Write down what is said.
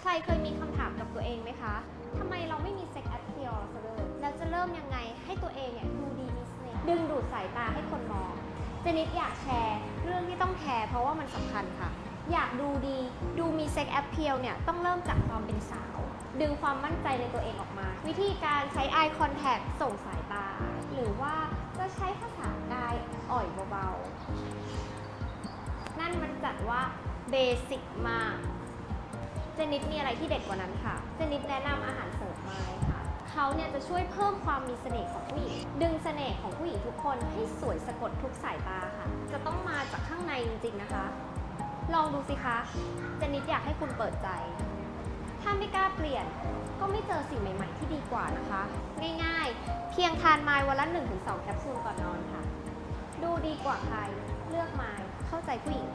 ใครเคยมีคำถามกับตัวเองไหมคะทำไมเราไม่มีเซ็กแอ p เ e ียลซะเลยแล้วจะเริ่มยังไงให้ตัวเองเนี่ยดูดีมีเสน่ห์ดึงดูดสายตาให้คนมองเจนิดอยากแชร์เรื่องที่ต้องแคร์เพราะว่ามันสำคัญค่ะ อยากดูดีดูมีเซ็กแอ p เ e ียลเนี่ยต้องเริ่มจากความเป็นสาว ดึงความมั่นใจในตัวเองออกมา วิธีการใช้ eye contact ส่งสายตา หรือว่าจะใช้ภาษากายอ่อยเบาๆ นั่นมันจัดว่าเบสิกมาก นิดมีอะไรที่เด็ดกว่านั้นค่ะ เจนิดแนะนำอาหารเสริมไม้ค่ะ เขาเนี่ยจะช่วยเพิ่มความมีเสน่ห์ของผู้หญิง ดึงเสน่ห์ของผู้หญิงทุกคนให้สวยสะกดทุกสายตาค่ะ จะต้องมาจากข้างในจริงๆนะคะ ลองดูสิคะ เจนิดอยากให้คุณเปิดใจ ถ้าไม่กล้าเปลี่ยน ก็ไม่เจอสิ่งใหม่ ๆ ที่ดีกว่านะคะ ง่ายๆ เพียงทานไม้วันละ1-2แคปซูลก่อนนอนค่ะ ดูดีกว่าใคร เลือกไม้เข้าใจผู้หญิง